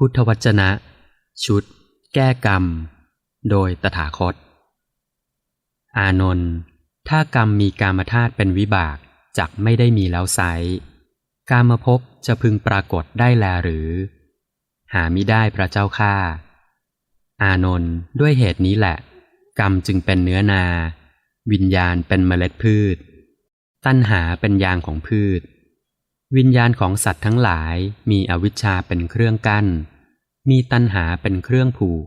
พุทธวจนะ ชุด แก้กรรม โดยตถาคต อานนท์ถ้ากรรมมีกามธาตุเป็นวิบากจักไม่ได้มีแล้วไซร้กามภพจะพึงปรากฏได้แลหรือ หามิได้พระเจ้าข้าอานนท์ด้วยเหตุนี้แหละ กรรมจึงเป็นเนื้อนา วิญญาณเป็นเมล็ดพืช ตัณหาเป็นยางของพืช วิญญาณของสัตว์ทั้งหลายมีอวิชชาเป็นเครื่องกั้น มีตัณหาเป็นเครื่องผูก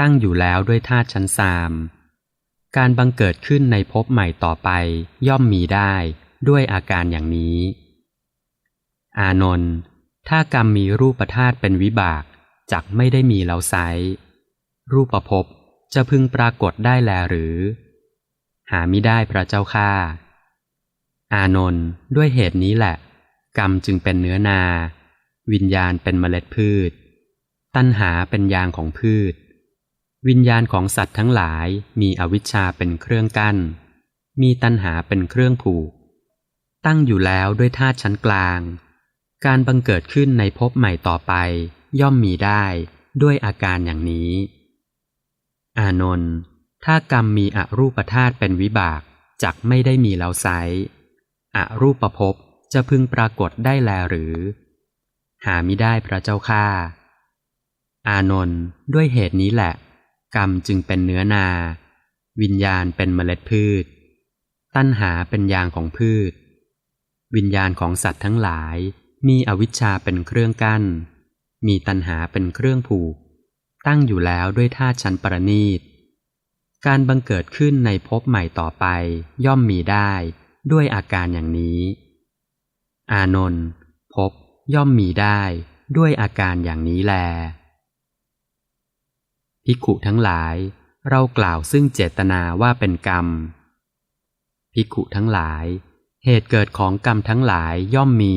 ตั้งอยู่แล้วด้วยธาตุชั้นสามการบังเกิดขึ้นในภพใหม่ต่อไปย่อมมีได้ด้วยอาการอย่างนี้ อานนท์ถ้ากรรมมีรูปธาตุเป็นวิบากจักไม่ได้มีแล้วไซรูปภพจะพึงปรากฏได้แลหรือ หามิได้พระเจ้าข้าอานนท์ด้วยเหตุนี้แหละ กรรมจึงเป็นเนื้อนา วิญญาณเป็นเมล็ดพืช ตัณหาเป็นยางของพืช วิญญาณของสัตว์ทั้งหลายมีอวิชชาเป็นเครื่องกั้น มีตัณหาเป็นเครื่องผูก ตั้งอยู่แล้วด้วยธาตุชั้นกลาง การบังเกิดขึ้นในภพใหม่ต่อไป ย่อมมีได้ด้วยอาการอย่างนี้ อานนท์ถ้ากรรมมีอรูปธาตุเป็นวิบากจักไม่ได้มีแล้วไซอรูปภพ จะพึงปรากฏได้แลหรือ หามิได้พระเจ้าข้าอานนท์ด้วยเหตุนี้แหละ กรรมจึงเป็นเนื้อนา วิญญาณเป็นเมล็ดพืช ตัณหาเป็นยางของพืช วิญญาณของสัตว์ทั้งหลาย มีอวิชชาเป็นเครื่องกั้น มีตัณหาเป็นเครื่องผูก ตั้งอยู่แล้วด้วยธาตุชั้นประณีต การบังเกิดขึ้นในภพใหม่ต่อไป ย่อมมีได้ด้วยอาการอย่างนี้ อานนท์พบย่อมมีได้ด้วยอาการอย่างนี้แล ภิกขุทั้งหลาย เรากล่าวซึ่งเจตนาว่าเป็นกรรม ภิกขุทั้งหลาย เหตุเกิดของกรรมทั้งหลายย่อมมี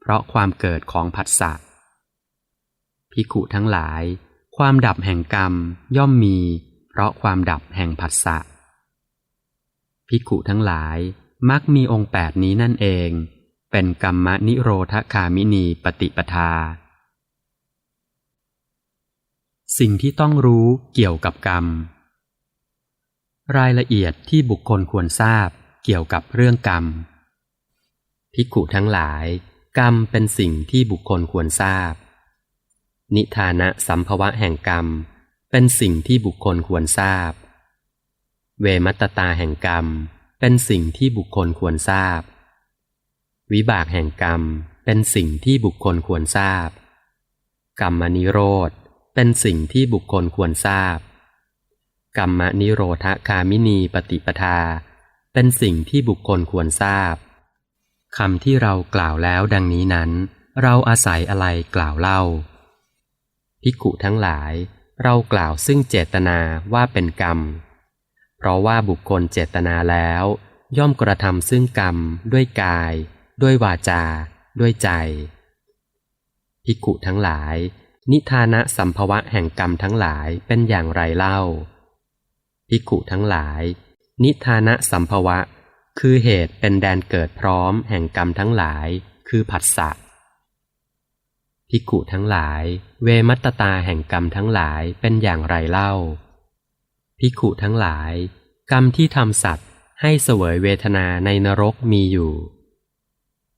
เพราะความเกิดของผัสสะภิกขุทั้งหลาย ความดับแห่งกรรมย่อมมี เพราะความดับแห่งผัสสะภิกขุทั้งหลายมักมีองค์แปดนี้นั่นเอง เป็นกรรมนิโรธคามินีปฏิปทา สิ่งที่ต้องรู้เกี่ยวกับกรรม รายละเอียดที่บุคคลควรทราบเกี่ยวกับเรื่องกรรมภิกขุทั้งหลาย กรรมเป็นสิ่งที่บุคคลควรทราบ นิทานะสัมภวะแห่งกรรม เป็นสิ่งที่บุคคลควรทราบ เวมัตตาแห่งกรรม เป็นสิ่งที่บุคคลควรทราบ วิบากแห่งกรรมเป็นสิ่งที่บุคคลควรทราบ กรรมนิโรธเป็นสิ่งที่บุคคลควรทราบ กรรมนิโรธคามินีปฏิปทา เป็นสิ่งที่บุคคลควรทราบคำที่เรากล่าวแล้วดังนี้นั้น เราอาศัยอะไรกล่าวเล่าภิกขุทั้งหลาย เรากล่าวซึ่งเจตนาว่าเป็นกรรม เพราะว่าบุคคลเจตนาแล้ว ย่อมกระทำซึ่งกรรมด้วยกาย ด้วยวาจา ด้วยใจ ภิกขุทั้งหลาย นิทานะสัมภวะแห่งกรรมทั้งหลายเป็นอย่างไรเล่า ภิกขุทั้งหลาย นิทานะสัมภวะ คือเหตุเป็นแดนเกิดพร้อมแห่งกรรมทั้งหลาย คือผัสสะภิกขุทั้งหลาย เวมัตตาแห่งกรรมทั้งหลายเป็นอย่างไรเล่า ภิกขุทั้งหลาย กรรมที่ทำสัตว์ให้เสวยเวทนาในนรกมีอยู่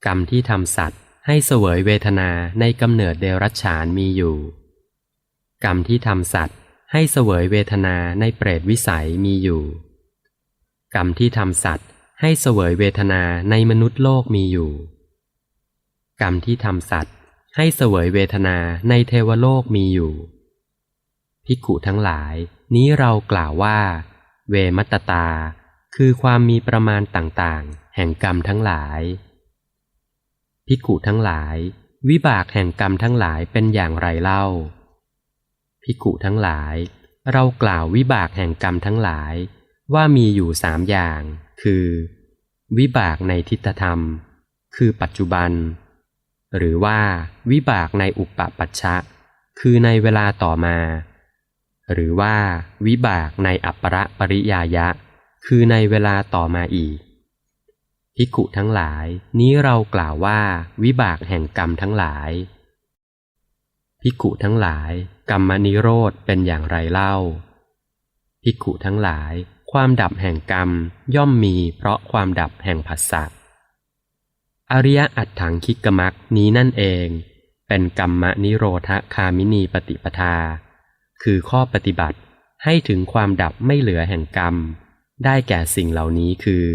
กรรมที่ทำสัตว์ให้เสวยเวทนาในกำเนิดเดรัจฉานมีอยู่ กรรมที่ทำสัตว์ให้เสวยเวทนาในเปรตวิสัยมีอยู่ กรรมที่ทำสัตว์ให้เสวยเวทนาในมนุษย์โลกมีอยู่ กรรมที่ทำสัตว์ให้เสวยเวทนาในเทวโลกมีอยู่ภิกุทั้งหลาย นี้เรากล่าวว่า เวมัตตา คือความมีประมาณต่างๆ แห่งกรรมทั้งหลาย ภิกขุทั้งหลาย วิบากแห่งกรรมทั้งหลายเป็นอย่างไรเล่า ภิกขุทั้งหลาย เรากล่าววิบากแห่งกรรมทั้งหลาย ว่ามีอยู่สามอย่าง คือ วิบากในทิฏฐธรรม คือปัจจุบัน หรือว่าวิบากในอุปปัชชะ คือในเวลาต่อมา หรือว่าวิบากในอัปปรปริยายะ คือในเวลาต่อมาอีก ภิกขุทั้งหลาย นี้เรากล่าวว่าวิบากแห่งกรรมทั้งหลาย ภิกขุทั้งหลาย กรรมนิโรธเป็นอย่างไรเล่า ภิกขุทั้งหลาย ความดับแห่งกรรมย่อมมีเพราะความดับแห่งผัสสะอริยอัตถังคิกมักนี้นั่นเอง เป็นกรรมนิโรธคามินีปฏิปทา คือข้อปฏิบัติให้ถึงความดับไม่เหลือแห่งกรรม ได้แก่สิ่งเหล่านี้คือ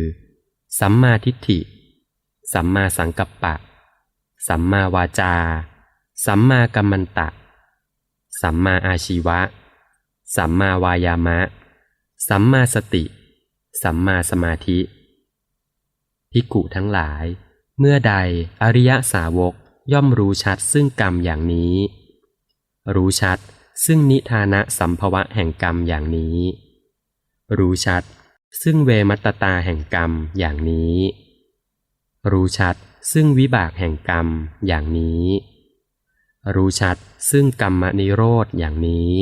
สัมมาทิฏฐิ สัมมาสังกัปปะ สัมมาวาจา สัมมากัมมันตะ สัมมาอาชีวะ สัมมาวายามะ สัมมาสติ สัมมาสมาธิภิกขุทั้งหลาย เมื่อใดอริยสาวกย่อมรู้ชัดซึ่งกรรมอย่างนี้ รู้ชัดซึ่งนิทานะสัมภวะแห่งกรรมอย่างนี้ รู้ชัด ซึ่งเวมัตตตาแห่งกรรมอย่างนี้ รู้ชัดซึ่งวิบากแห่งกรรมอย่างนี้ รู้ชัดซึ่งกรรมนิโรธอย่างนี้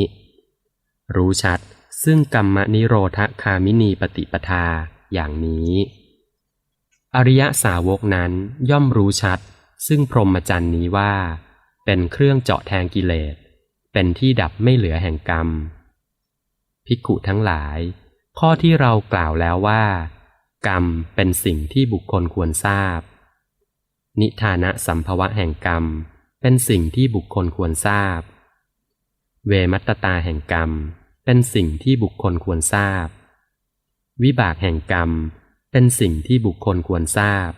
รู้ชัดซึ่งกรรมนิโรธคามินีปฏิปทาอย่างนี้ อริยสาวกนั้นย่อมรู้ชัด ซึ่งพรหมจรรย์นี้ว่า เป็นเครื่องเจาะแทงกิเลส เป็นที่ดับไม่เหลือแห่งกรรม ภิกขุทั้งหลาย ข้อที่เรากล่าวแล้วว่า กรรมเป็นสิ่งที่บุคคลควรทราบ นิทานะสัมภวะแห่งกรรม เป็นสิ่งที่บุคคลควรทราบ เวมัตตาแห่งกรรม เป็นสิ่งที่บุคคลควรทราบ วิบากแห่งกรรม เป็นสิ่งที่บุคคลควรทราบ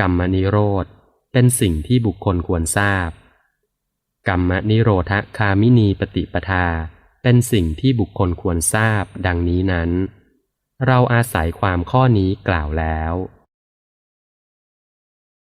กรรมนิโรธ เป็นสิ่งที่บุคคลควรทราบ กรรมนิโรธคามินีปฏิปทา เป็นสิ่งที่บุคคลควรทราบดังนี้นั้น เราอาศัยความข้อนี้กล่าวแล้ว